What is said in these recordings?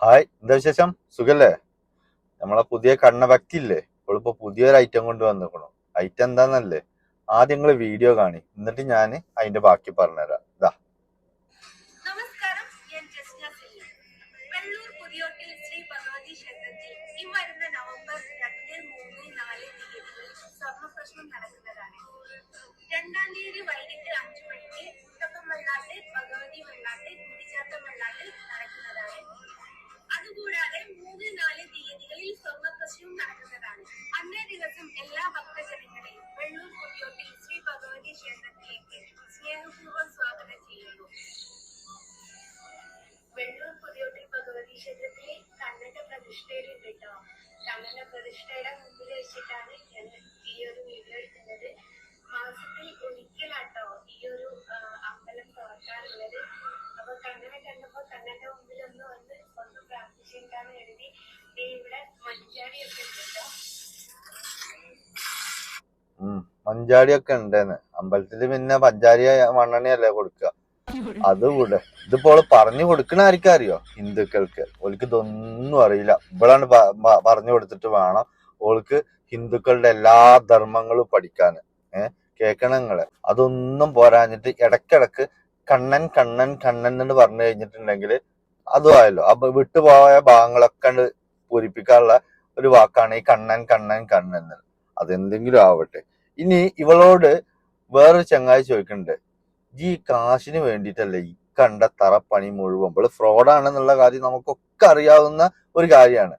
Hi എന്താ വിശേഷം? സുഖല്ലേ? നമ്മളെ പുതിയ കണ്ണഭക്തി ഇല്ലേ ഇവളിപ്പോ പുതിയൊരു ഐറ്റം കൊണ്ട് വന്നിരിക്കണു ഐറ്റം എന്താന്നല്ലേ? ആദ്യം നിങ്ങൾ വീഡിയോ കാണി. എന്നിട്ട് ഞാൻ അതിന്റെ ബാക്കി പറഞ്ഞുതരാം. ഇതാ രണ്ടാം തീയതി ജസ്ന മുമ്പിൽ വെച്ചിട്ടാണ് ഞാൻ ഈ ഒരു വീഡിയോ എടുക്കുന്നത്. മാസത്തിൽ ഒരിക്കലാട്ടോ ഈ ഒരു അമ്പലം തുറക്കാറുള്ളത്. അപ്പൊ കണ്ണനെ കണ്ടപ്പോ കണ്ണന്റെ മുമ്പിൽ ഒന്ന് വന്ന് ഒന്ന് പ്രാർത്ഥിച്ചിട്ടാണ് എഴുതി ദേ ഇവിടെ മഞ്ചാടിയൊക്കെ ഉണ്ട് കേട്ടോ. മഞ്ചാടിയൊക്കെ ഉണ്ടെന്ന്. അമ്പലത്തിൽ പിന്നെ പഞ്ചാരി മണ്ണെണ്ണയല്ലേ കൊടുക്കുക അത് കൂടെ ഇതിപ്പോ പറഞ്ഞു കൊടുക്കണ ആർക്കും അറിയോ? ഹിന്ദുക്കൾക്ക്. ഓൾക്ക് ഇതൊന്നും അറിയില്ല. ഇവളാണ് പറഞ്ഞു കൊടുത്തിട്ട് വേണം. ഓൾക്ക് ഹിന്ദുക്കളുടെ എല്ലാ ധർമ്മങ്ങളും പഠിക്കാൻ ഏഹ് കേക്കണങ്ങൾ അതൊന്നും പോരാഞ്ഞിട്ട് ഇടക്കിടക്ക് കണ്ണൻ കണ്ണൻ കണ്ണൻ എന്ന് പറഞ്ഞു കഴിഞ്ഞിട്ടുണ്ടെങ്കിൽ അതും ആയല്ലോ. അപ്പൊ വിട്ടുപോയ ഭാഗങ്ങളൊക്കെ പൂരിപ്പിക്കാനുള്ള ഒരു വാക്കാണ് ഈ കണ്ണൻ കണ്ണൻ കണ്ണൻ എന്നത് അതെന്തെങ്കിലും ആവട്ടെ. ഇനി ഇവളോട് വേറൊരു ചങ്ങായി ചോദിക്കുന്നുണ്ട് ഈ കാശിന് വേണ്ടിയിട്ടല്ലേ ഈ കണ്ട തറപ്പണി മുഴുവൻ? ഇവൾ ഫ്രോഡാണെന്നുള്ള കാര്യം നമുക്കൊക്കെ അറിയാവുന്ന ഒരു കാര്യമാണ്.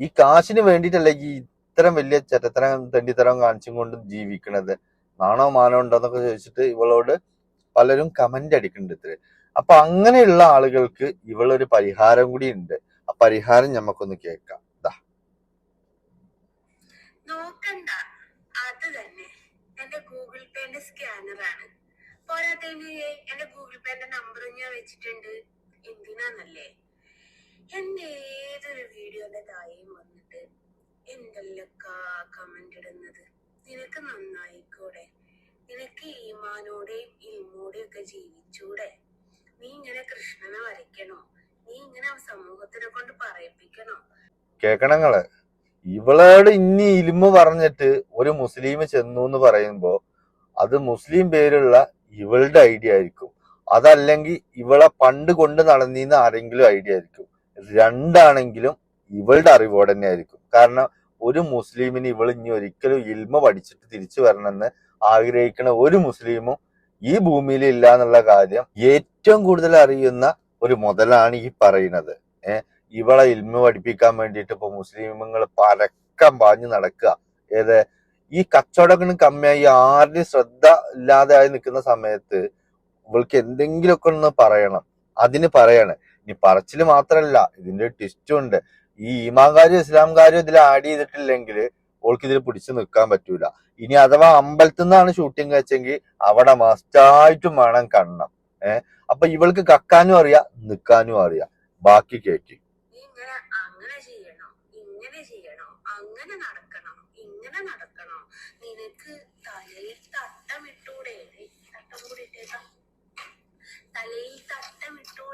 ഈ കാശിന് വേണ്ടിയിട്ടല്ലേ ഈ ഇത്തരം വലിയ ചരിത്രം തെണ്ടിത്തരം കാണിച്ചും കൊണ്ട് ജീവിക്കണത് നാണോ മാനോ ഉണ്ടോന്നൊക്കെ ചോദിച്ചിട്ട് ഇവളോട് പലരും കമന്റ് അടിക്കുന്നുണ്ട് ഇത്ര അപ്പൊ അങ്ങനെയുള്ള ആളുകൾക്ക് ഇവളൊരു പരിഹാരം കൂടി ഉണ്ട്. ആ പരിഹാരം നമുക്കൊന്ന് കേൾക്കാം. ദാ. നോക്കണ്ട. അത് തന്നെ. എന്റെ ഗൂഗിൾ പേന്റെ സ്കാനറാണ് പോരാത്തതിന് എന്റെ ഗൂഗിൾ പേന്റെ നമ്പർ ഞാൻ വെച്ചിട്ടുണ്ട്. എന്തിനാന്നല്ലേ? എന്റെ ഏതൊരു വീഡിയോന്റെ താഴെയും വന്നിട്ട് എന്തെല്ലൊക്കെ കമന്റ് ഇടുന്നത്? നിനക്ക് നന്നായിക്കൂടെ? നിനക്ക് ഈമാനോടെയും ഇൽമോടെയും ഒക്കെ ജീവിച്ചൂടെ? നീ ഇങ്ങനെ കൃഷ്ണനെ വരയ്ക്കണോ? നീ ഇങ്ങനെ സമൂഹത്തിനെ കൊണ്ട് പറയിപ്പിക്കണോ? കേക്കണങ്ങൾ ഇവളോട് ഇനി ഇലിമ പറഞ്ഞിട്ട് ഒരു മുസ്ലിം ചെന്നു എന്ന് പറയുമ്പോ അത് മുസ്ലിം പേരുള്ള ഇവളുടെ ഐഡിയ ആയിരിക്കും. അതല്ലെങ്കിൽ ഇവളെ പണ്ട് കൊണ്ട് നടന്നിന്ന് ആരെങ്കിലും ഐഡിയ ആയിരിക്കും. രണ്ടാണെങ്കിലും ഇവളുടെ അറിവോടെ തന്നെ ആയിരിക്കും കാരണം ഒരു മുസ്ലിമിന് ഇവൾ ഇനി ഒരിക്കലും ഇൽമ പഠിച്ചിട്ട് തിരിച്ചു വരണമെന്ന് ആഗ്രഹിക്കുന്ന ഒരു മുസ്ലിമും ഈ ഭൂമിയിൽ ഇല്ല എന്നുള്ള കാര്യം ഏറ്റവും കൂടുതൽ അറിയുന്ന ഒരു മുതലാണ് ഈ പറയുന്നത്. ഏഹ് ഇവളെ ഇൽമ പഠിപ്പിക്കാൻ വേണ്ടിയിട്ട് ഇപ്പൊ മുസ്ലിമുകൾ പരക്കം പാഞ്ഞു നടക്കുക. ഏത് ഈ കച്ചവടത്തിന് കമ്മിയായി ആരുടെയും ശ്രദ്ധ ഇല്ലാതെ ആയി നിൽക്കുന്ന സമയത്ത് ഇവൾക്ക് എന്തെങ്കിലുമൊക്കെ ഒന്ന് പറയണം. അതിന് പറയാണ്. ഇനി പറച്ചിൽ മാത്രല്ല ഇതിന്റെ ട്വിസ്റ്റും ഉണ്ട്. ഈ ഈമാകാരും ഇസ്ലാംകാരും ഇതിൽ ആഡ് ചെയ്തിട്ടില്ലെങ്കിൽ ഓൾക്ക് ഇതിൽ പിടിച്ചു നിൽക്കാൻ പറ്റൂല. ഇനി അഥവാ അമ്പലത്തിൽ നിന്നാണ് ഷൂട്ടിംഗ് വെച്ചെങ്കിൽ അവിടെ മസ്റ്റായിട്ടും വേണം കണ്ണം. ഏഹ് അപ്പൊ ഇവൾക്ക് കക്കാനും അറിയാ നിൽക്കാനും അറിയാം. ബാക്കി കേക്ക്. അങ്ങനെ ഇങ്ങനെ നടക്കണോ നിനക്ക് തലയിൽ തട്ടമിട്ടൂടെ തട്ടം തലയിൽ തട്ടമിട്ടൂടെ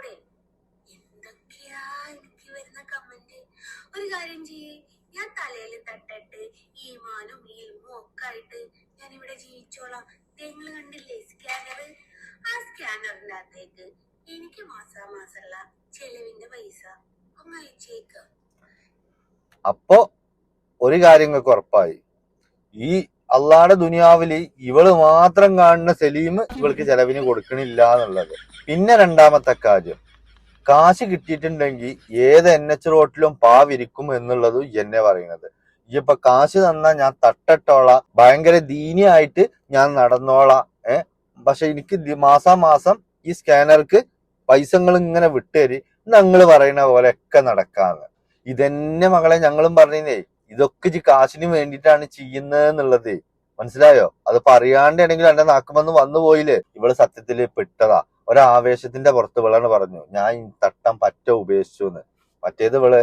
കാര്യം ചെയ്യേ. ഞാൻ തലയിൽ തട്ടിട്ട് ഈമാനും ഈൽമും ഒക്കെ ആയിട്ട് ഞാൻ ഇവിടെ ജീവിച്ചോളാം നിങ്ങൾ കണ്ടില്ലേ സ്കാനർ ആ സ്കാനറിന്റെ അകത്തേക്ക് എനിക്ക് മാസാമാസമുള്ള ചെലവിന്റെ പൈസ ഒന്ന് അയച്ചേക്ക. അപ്പോ ഒരു കാര്യം നിങ്ങൾക്ക് ഉറപ്പായി. ഈ അള്ളാടെ ദുനിയാവിൽ ഇവൾ മാത്രം കാണുന്ന സലീം ഇവൾക്ക് ചെലവിന് കൊടുക്കണില്ല എന്നുള്ളത്. പിന്നെ രണ്ടാമത്തെ കാര്യം. കിട്ടിയിട്ടുണ്ടെങ്കിൽ ഏത് എൻ എച്ച് റോട്ടിലും പാവിരിക്കും എന്നുള്ളത് എന്നെ പറയുന്നത്. ഇപ്പൊ കാശ് തന്നാ ഞാൻ തട്ടട്ടോളാം. ഭയങ്കര ദീനിയായിട്ട് ഞാൻ നടന്നോളാം. ഏ? പക്ഷെ എനിക്ക് മാസാ മാസം ഈ സ്കാനർക്ക് പൈസ ഇങ്ങനെ വിട്ടുതരി ഞങ്ങൾ പറയുന്ന പോലെ ഒക്കെ നടക്കാന്ന്. ഇതെന്നെ മകളെ ഞങ്ങളും പറഞ്ഞേ ഇതൊക്കെ ഇജ്ജ് കാശിന് വേണ്ടിയിട്ടാണ് ചെയ്യുന്നത് എന്നുള്ളത് മനസ്സിലായോ? അത് പറയാണ്ടെങ്കിൽ എന്റെ നാക്കുമെന്ന് വന്നു പോയില്ലേ? ഇവൾ സത്യത്തിൽ പെട്ടതാ. ഒരാവേശത്തിന്റെ പുറത്ത് വിളാണ് പറഞ്ഞു ഞാൻ തട്ടം പറ്റ ഉപേക്ഷിച്ചു എന്ന് മറ്റേത് ഇവൾ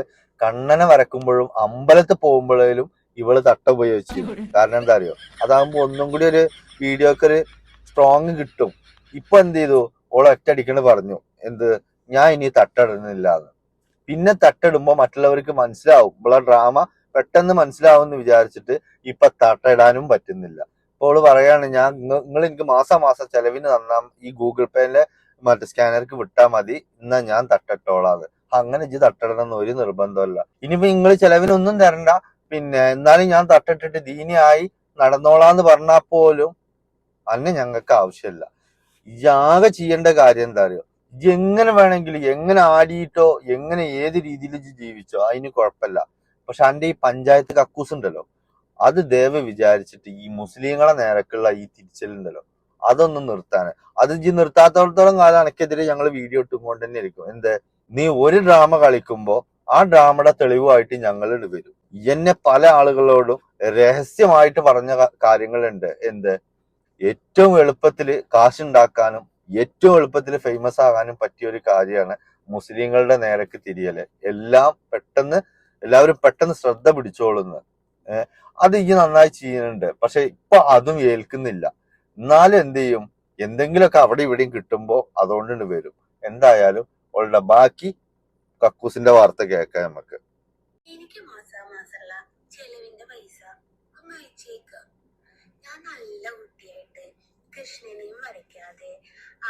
കണ്ണനെ വരക്കുമ്പോഴും അമ്പലത്തിൽ പോകുമ്പോഴേലും ഇവൾ തട്ട ഉപയോഗിച്ചു. കാരണം എന്താ അറിയോ? അതാകുമ്പോ ഒന്നും കൂടി ഒരു വീഡിയോക്ക് ഒരു സ്ട്രോങ് കിട്ടും. ഇപ്പൊ എന്ത് ചെയ്തു? ഓളെ ഒറ്റടിക്കണ് പറഞ്ഞു എന്ത്? ഞാൻ ഇനി തട്ടിടുന്നില്ല എന്ന് പിന്നെ തട്ടിടുമ്പോ മറ്റുള്ളവർക്ക് മനസ്സിലാവും. ഇവളെ ഡ്രാമ പെട്ടെന്ന് മനസ്സിലാവും എന്ന് വിചാരിച്ചിട്ട് ഇപ്പൊ തട്ടിടാനും പറ്റുന്നില്ല. അപ്പോൾ പറയാണ് ഞാൻ നിങ്ങൾ എനിക്ക് മാസം മാസം ചെലവിന് തന്നാൽ ഈ ഗൂഗിൾ പേയിലെ മറ്റേ സ്കാനർക്ക് വിട്ടാ മതി എന്നാ ഞാൻ തട്ടിട്ടോളാത് അങ്ങനെ ഇജ്ജ് തട്ടിടണം എന്ന് ഒരു നിർബന്ധമല്ല ഇനിയിപ്പോ നിങ്ങൾ ചെലവിനൊന്നും തരണ്ട പിന്നെ എന്നാലും ഞാൻ തട്ടിട്ടിട്ട് ദീനിയായി നടന്നോളാന്ന് പറഞ്ഞാൽ പോലും അന്നെ ഞങ്ങൾക്ക് ആവശ്യമില്ല. ഇയാകെ ചെയ്യേണ്ട കാര്യം എന്താ അറിയോ? ഇജ് എങ്ങനെ വേണമെങ്കിലും എങ്ങനെ ആടിയിട്ടോ എങ്ങനെ ഏത് രീതിയിൽ ജീവിച്ചോ അതിന് കുഴപ്പമില്ല. പക്ഷെ അന്റെ ഈ പഞ്ചായത്ത് കക്കൂസ് ഉണ്ടല്ലോ അത് ദേവ വിചാരിച്ചിട്ട് ഈ മുസ്ലിങ്ങളെ നേരക്കുള്ള ഈ തിരിച്ചലുണ്ടല്ലോ അതൊന്നും നിർത്താന് അത് ഇജ്ജ് നിർത്താത്തോടത്തോളം കാലം അനക്കെതിരെ ഞങ്ങൾ വീഡിയോ ഇട്ടുകൊണ്ട് തന്നെ ഇരിക്കും. എന്ത്? നീ ഒരു ഡ്രാമ കളിക്കുമ്പോ ആ ഡ്രാമയുടെ തെളിവായിട്ട് ഞങ്ങൾ വരും. എന്നെ പല ആളുകളോടും രഹസ്യമായിട്ട് പറഞ്ഞ കാര്യങ്ങളുണ്ട്. എന്ത്? ഏറ്റവും എളുപ്പത്തിൽ കാശുണ്ടാക്കാനും ഏറ്റവും എളുപ്പത്തിൽ ഫേമസ് ആകാനും പറ്റിയ ഒരു കാര്യമാണ് മുസ്ലിങ്ങളുടെ നേരക്ക് തിരിയൽ. എല്ലാം പെട്ടെന്ന് എല്ലാവരും പെട്ടെന്ന് ശ്രദ്ധ പിടിച്ചോളുന്നു. ഏഹ് അത് ഈ നന്നായി ചെയ്യുന്നുണ്ട്. പക്ഷെ ഇപ്പൊ അതും ഏൽക്കുന്നില്ല. എന്നാലും എന്ത് ചെയ്യും? എന്തെങ്കിലുമൊക്കെ അവിടെ ഇവിടെയും കിട്ടുമ്പോ അതുകൊണ്ട് വരും. എന്തായാലും അവളുടെ ബാക്കി കക്കൂസിന്റെ വാർത്ത കേൾക്കാം നമുക്ക് എനിക്ക് മാസാമാസമുള്ള പൈസ ഞാൻ നല്ല കുട്ടിയായിട്ട് കൃഷ്ണനെയും വരയ്ക്കാതെ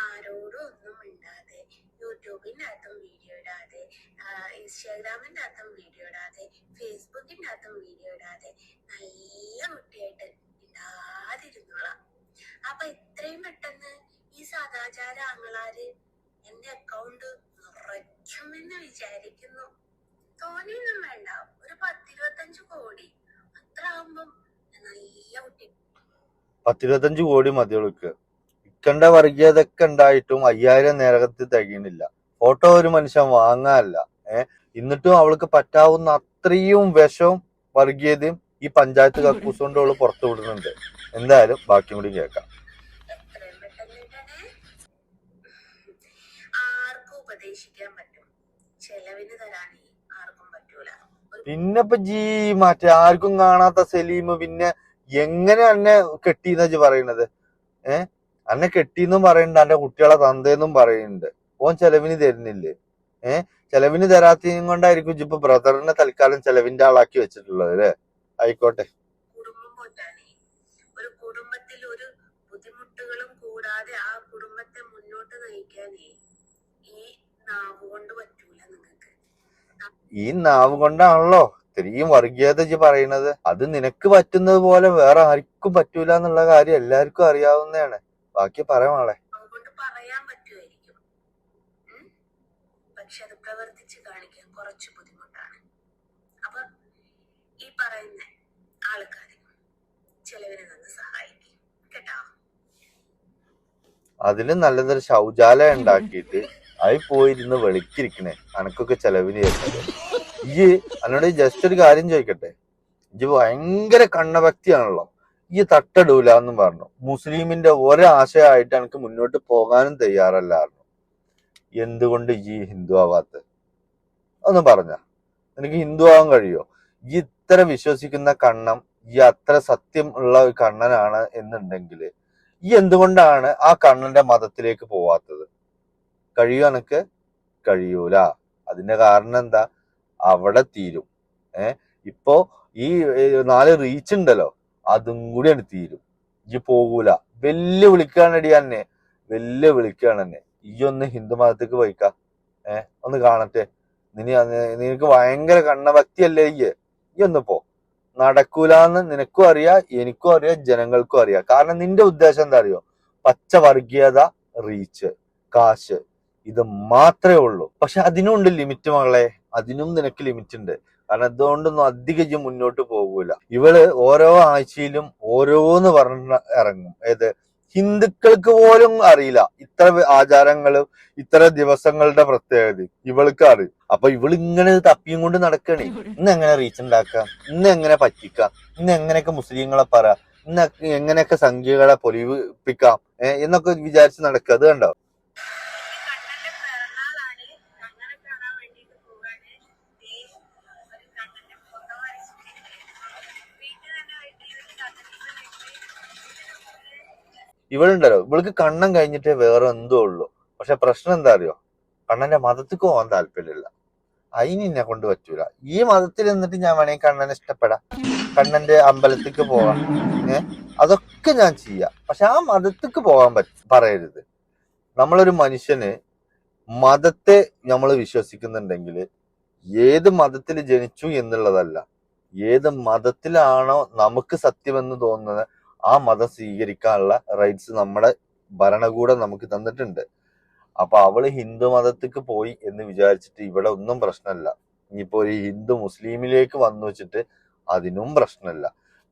ആരോടും ഒന്നും മിണ്ടാതെ യൂട്യൂബിന്റെ അകത്തും വീഡിയോ ഇടാതെ ഇൻസ്റ്റാഗ്രാമിന്റെ അകത്തും വീഡിയോ ഇടാതെ ഫേസ്ബുക്കിന്റെ അകത്തും വീഡിയോ ഇടാതെ നല്ല കുട്ടിയായിട്ട് ഇടാതിരുന്നോളാം അപ്പൊ എത്രയും പെട്ടെന്ന് ഈ സദാചാര ആങ്ങളാര് എന്റെ അക്കൗണ്ട് നിറയ്ക്കുമെന്ന് വിചാരിക്കുന്നു. തോനെയൊന്നും വേണ്ട. ഒരു പത്തിരുപത്തഞ്ച് കോടി. അത്ര ആവുമ്പം നല്ല കുട്ടി പത്തിരുപത്തഞ്ച് കോടി മതികൾക്ക് ഇക്കണ്ട വർഗീയതൊക്കെ ഉണ്ടായിട്ടും അയ്യായിരം നേരകത്തിൽ തികയണില്ല ഫോട്ടോ ഒരു മനുഷ്യൻ വാങ്ങാനല്ല. ഏഹ് എന്നിട്ടും അവൾക്ക് പറ്റാവുന്ന അത്രയും വിഷവും വർഗീയതയും ഈ പഞ്ചായത്ത് കക്കൂസ് കൊണ്ട് അവൾ പുറത്തു വിടുന്നുണ്ട്. എന്തായാലും ബാക്കി കൂടി കേൾക്കാം. ഉപദേശിക്കാൻ പറ്റും. ചെലവിന് ആർക്കും പറ്റൂല. പിന്നെ ഇപ്പൊ ജീ മറ്റേ ആർക്കും കാണാത്ത സലീം പിന്നെ എങ്ങനെ അന്നെ കെട്ടിന്നു പറയണത്? ഏ? അന്നെ കെട്ടിന്നും പറയുന്നുണ്ട് അന്റെ കുട്ടികളെ തന്തേന്നും പറയുന്നുണ്ട് ഓൻ ചെലവിന് തരുന്നില്ലേ? ഏർ ചെലവിന് തരാത്തതും കൊണ്ടായിരിക്കും ഇപ്പൊ ബ്രദറിനെ തൽക്കാലം ചെലവിന്റെ ആളാക്കി വെച്ചിട്ടുള്ളത് അല്ലേ? ആയിക്കോട്ടെ. ഒരു കുടുംബത്തിൽ ഒരു ബുദ്ധിമുട്ടുകളും കൂടാതെ ആ കുടുംബത്തെ മുന്നോട്ട് നയിക്കാനേ ഈ നാവ് കൊണ്ട് പറ്റൂല നിങ്ങൾക്ക് ഈ നാവ് കൊണ്ടാണല്ലോ ഇത്രയും വർഗീയത പറയണത്. അത് നിനക്ക് പറ്റുന്നത് പോലെ വേറെ ആർക്കും പറ്റൂല എന്നുള്ള കാര്യം എല്ലാവർക്കും അറിയാവുന്നതാണ്. ബാക്കി പറയാം മോളെ. അതുകൊണ്ട് പറയാൻ പറ്റുമായിരിക്കും. പക്ഷെ അത് പ്രവർത്തിച്ച് കാണിക്കാൻ കുറച്ച് ബുദ്ധിമുട്ടാണ്. അപ്പൊ ഈ പറയുന്ന ആൾക്കാരെ ചെലവിന് നിന്ന് സഹായിക്കും. കേട്ടോ? അതിലും നല്ലതൊരു ശൗചാലയം ഉണ്ടാക്കിയിട്ട് അതിൽ പോയിരുന്ന് വെളിക്കിരിക്കണേ. അനക്കൊക്കെ ചെലവിന് ഈ എന്നോട് ജസ്റ്റ് ഒരു കാര്യം ചോദിക്കട്ടെ? ഇജ്ജ് ഭയങ്കര കണ്ണഭക്തിയാണല്ലോ. ഈ തട്ടടൂല എന്നും പറഞ്ഞു. മുസ്ലിമിന്റെ ഒരാശയമായിട്ട് എനിക്ക് മുന്നോട്ട് പോകാനും തയ്യാറല്ലായിരുന്നു. എന്തുകൊണ്ട് ഈ ഹിന്ദു ആവാത്ത? ഒന്ന് പറഞ്ഞ. എനിക്ക് ഹിന്ദു ആവാൻ കഴിയോ? ഈ ഇത്ര വിശ്വസിക്കുന്ന കണ്ണം ഈ അത്ര സത്യം ഉള്ള ഒരു കണ്ണനാണ് എന്നുണ്ടെങ്കിൽ ഈ എന്തുകൊണ്ടാണ് ആ കണ്ണന്റെ മതത്തിലേക്ക് പോവാത്തത്? കഴിയോ എനക്ക്? കഴിയൂല. അതിന്റെ കാരണം എന്താ? അവിടെ തീരും. ഏ? ഇപ്പോ ഈ നാല് റീച്ച് ഉണ്ടല്ലോ. അതും കൂടി ആണ് തീരും. ഇജ്ജ് പോകൂല. വെല്ല് വിളിക്കാണടി എന്നെ വെല്ലു വിളിക്കാണ് എന്നെ ഈ ഒന്ന് ഹിന്ദു മതത്തേക്ക് പോയിക്ക. ഏ ഒന്ന് കാണട്ടെ. നിനി നിനക്ക് ഭയങ്കര കണ്ണഭക്തിയല്ലേ ഈ ഈ ഒന്ന് പോ. നടക്കൂലെന്ന് നിനക്കും അറിയാ എനിക്കും അറിയാം ജനങ്ങൾക്കും അറിയാം. കാരണം നിന്റെ ഉദ്ദേശം എന്താ അറിയോ? പച്ച വർഗീയത റീച്ച് കാശ്. ഇത് മാത്രമേ ഉള്ളൂ. പക്ഷെ അതിനും ഉണ്ട് ലിമിറ്റ് മകളെ. അതിനും നിനക്ക് ലിമിറ്റ് ഉണ്ട്. കാരണം ഇതുകൊണ്ടൊന്നും അധികം മുന്നോട്ട് പോകൂല. ഇവൾ ഓരോ ആഴ്ചയിലും ഓരോന്ന് പറഞ്ഞ ഇറങ്ങും. ഏത്? ഹിന്ദുക്കൾക്ക് പോലും അറിയില്ല ഇത്ര ആചാരങ്ങളും ഇത്ര ദിവസങ്ങളുടെ പ്രത്യേകത. ഇവൾക്ക് അറിയും അപ്പൊ ഇവൾ ഇങ്ങനെ തപ്പിയും കൊണ്ട് നടക്കണേ. ഇന്ന് എങ്ങനെ റീച്ച് ഉണ്ടാക്കാം? ഇന്ന് എങ്ങനെ പറ്റിക്കാം? ഇന്ന് എങ്ങനെയൊക്കെ മുസ്ലിങ്ങളെ പറ? ഇന്ന് എങ്ങനെയൊക്കെ സംഖ്യകളെ പൊലിപ്പിക്കാം എന്നൊക്കെ വിചാരിച്ച് നടക്കുക. അത് കണ്ടോ? ഇവളുണ്ടല്ലോ. ഇവൾക്ക് കണ്ണം കഴിഞ്ഞിട്ടേ വേറെ എന്തോ ഉള്ളൂ. പക്ഷെ പ്രശ്നം എന്താ അറിയോ? കണ്ണന്റെ മതത്തിക്ക് പോകാൻ താല്പര്യമില്ല. അതിന് എന്നെ കൊണ്ട് പറ്റൂല. ഈ മതത്തിൽ നിന്നിട്ട് ഞാൻ വേണമെങ്കിൽ കണ്ണനെ ഇഷ്ടപ്പെടാം. കണ്ണന്റെ അമ്പലത്തിക്ക് പോവാം. അതൊക്കെ ഞാൻ ചെയ്യാം. പക്ഷെ ആ മതത്തിക്ക് പോകാൻ പറ്റ പറയരുത്. നമ്മളൊരു മനുഷ്യന് മതത്തെ നമ്മൾ വിശ്വസിക്കുന്നുണ്ടെങ്കിൽ ഏത് മതത്തിൽ ജനിച്ചു എന്നുള്ളതല്ല. ഏത് മതത്തിലാണോ നമുക്ക് സത്യമെന്ന് തോന്നുന്നത് ആ മതം സ്വീകരിക്കാനുള്ള റൈറ്റ്സ് നമ്മുടെ ഭരണകൂടം നമുക്ക് തന്നിട്ടുണ്ട്. അപ്പൊ അവൾ ഹിന്ദു മതത്തിക്ക് പോയി എന്ന് വിചാരിച്ചിട്ട് ഇവിടെ ഒന്നും പ്രശ്നമല്ല. ഇനിയിപ്പോ ഒരു ഹിന്ദു മുസ്ലിമിലേക്ക് വന്നു വെച്ചിട്ട് അതിനും പ്രശ്നമല്ല.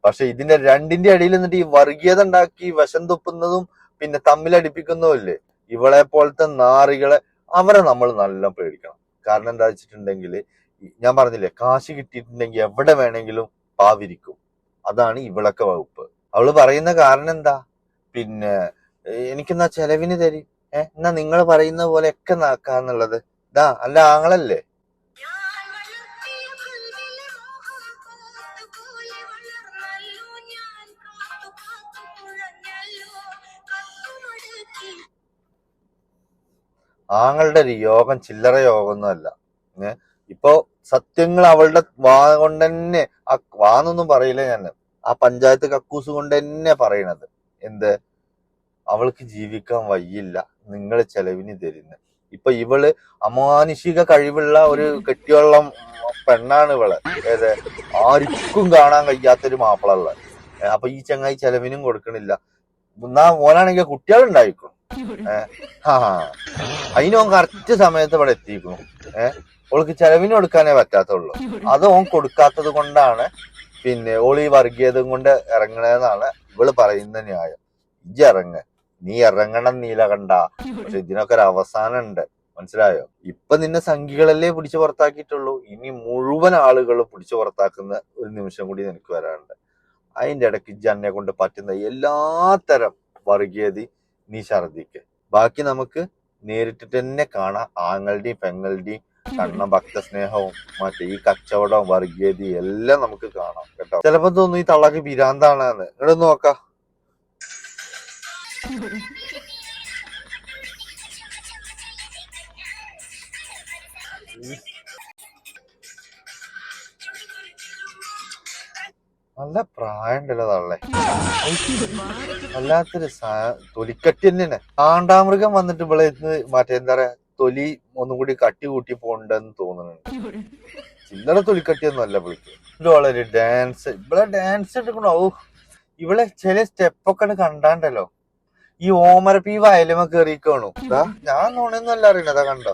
പക്ഷെ ഇതിന്റെ രണ്ടിന്റെ ഇടയിൽ നിന്നിട്ട് ഈ വർഗീയത ഉണ്ടാക്കി വശം തുപ്പുന്നതും പിന്നെ തമ്മിലടിപ്പിക്കുന്നതല്ലേ ഇവളെ പോലത്തെ നാറികളെ അവരെ നമ്മൾ നല്ല പേടിക്കണം. കാരണം എന്താ വെച്ചിട്ടുണ്ടെങ്കിൽ ഞാൻ പറഞ്ഞില്ലേ കാശ് കിട്ടിയിട്ടുണ്ടെങ്കിൽ എവിടെ വേണമെങ്കിലും പാവിരിക്കും. അതാണ് ഇവളൊക്കെ വകുപ്പ്. അവൾ പറയുന്ന കാരണം എന്താ? പിന്നെ എനിക്കെന്നാ ചെലവിന് തരി. ഏഹ് എന്നാ നിങ്ങൾ പറയുന്ന പോലെ ഒക്കെ നാക്കാന്നുള്ളത് ഇതാ അല്ല ആങ്ങളല്ലേ? ആങ്ങളുടെ ഒരു യോഗം ചില്ലറ യോഗമൊന്നുമല്ല. ഏ ഇപ്പൊ സത്യങ്ങൾ അവളുടെ വാ കൊണ്ടന്നെ ആ വാന്നൊന്നും പറയില്ല ഞാൻ ആ പഞ്ചായത്ത് കക്കൂസ് കൊണ്ട് തന്നെ പറയണത്. എന്ത്? അവൾക്ക് ജീവിക്കാൻ വയ്യില്ല. നിങ്ങൾ ചെലവിന് തരുന്ന. ഇപ്പൊ ഇവൾ അമാനുഷിക കഴിവുള്ള ഒരു കെട്ടിയുള്ള പെണ്ണാണ് ഇവൾ. ഏത്? ആർക്കും കാണാൻ കഴിയാത്തൊരു മാപ്പിളള്ള അപ്പൊ ഈ ചങ്ങായി ചെലവിനും കൊടുക്കണില്ല. എന്നാ മോനാണെങ്കിൽ കുട്ടികളുണ്ടായിക്കും ആ അതിനോൻ കറക്റ്റ് സമയത്ത് ഇവിടെ എത്തിക്കുന്നു ഏഹ് ഓൾക്ക് ചെലവിന് കൊടുക്കാനേ പറ്റാത്തുള്ളൂ. അത് ഓൻ കൊടുക്കാത്തത് കൊണ്ടാണ് പിന്നെ ഓളി വർഗീയതും കൊണ്ട് ഇറങ്ങണതെന്നാണ് ഇവൾ പറയുന്ന ന്യായം. ഇജ്ജ് ഇറങ്ങ നീ ഇറങ്ങണം നീലകണ്ട പക്ഷെ ഇതിനൊക്കെ ഒരു അവസാനം ഉണ്ട് മനസ്സിലായോ? ഇപ്പൊ നിന്നെ സംഖ്യകളല്ലേ പിടിച്ചു പുറത്താക്കിയിട്ടുള്ളൂ. ഇനി മുഴുവൻ ആളുകളും പിടിച്ചു പുറത്താക്കുന്ന ഒരു നിമിഷം കൂടി നിനക്ക് വരാനുണ്ട്. അതിന്റെ ഇടയ്ക്ക് ജന്നെ കൊണ്ട് പറ്റുന്ന എല്ലാത്തരം വർഗീയത നീ ഛർദിക്ക് ബാക്കി നമുക്ക് നേരിട്ടിട്ട് തന്നെ കാണാം. ആങ്ങളുടെയും പെങ്ങളുടെയും കണ്ണ ഭക്തസ്നേഹവും മറ്റേ ഈ കച്ചവടവും വർഗീയതയും എല്ലാം നമുക്ക് കാണാം കേട്ടോ. ചിലപ്പോ തോന്നുന്നു ഈ തള്ളക്ക് ഭിരാന്താണ് ഇവിടെ നോക്ക. നല്ല പ്രായണ്ടല്ലോ തള്ളേ. വല്ലാത്തൊരു തൊലിക്കട്ടി തന്നെയാണ് കാണ്ടാമൃഗം വന്നിട്ട് ഇവിടെ മറ്റേ എന്താ പറയാ തൊലി ഒന്നും കൂടി കട്ടി കൂട്ടി പോണ്ടെന്ന് തോന്നുന്നുണ്ട്. ചില്ലറ തൊലിക്കട്ടിയൊന്നും അല്ല വിളിക്ക് ഇത് വളരെ ഡാൻസ് ഇവിടെ ഡാൻസ് എടുക്കണോ? ഓ ഇവിടെ ചില സ്റ്റെപ്പൊക്കെ കണ്ടാണ്ടല്ലോ. ഈ ഓമരപ്പി വയലമ കേറിക്കണു. ഞാൻ നോണെന്നല്ല അല്ല അറിയണതാ കണ്ടോ?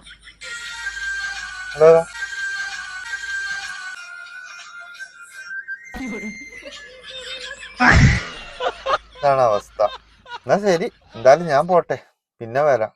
അവസ്ഥ. എന്നാ ശരി എന്തായാലും ഞാൻ പോട്ടെ. പിന്നെ വരാം.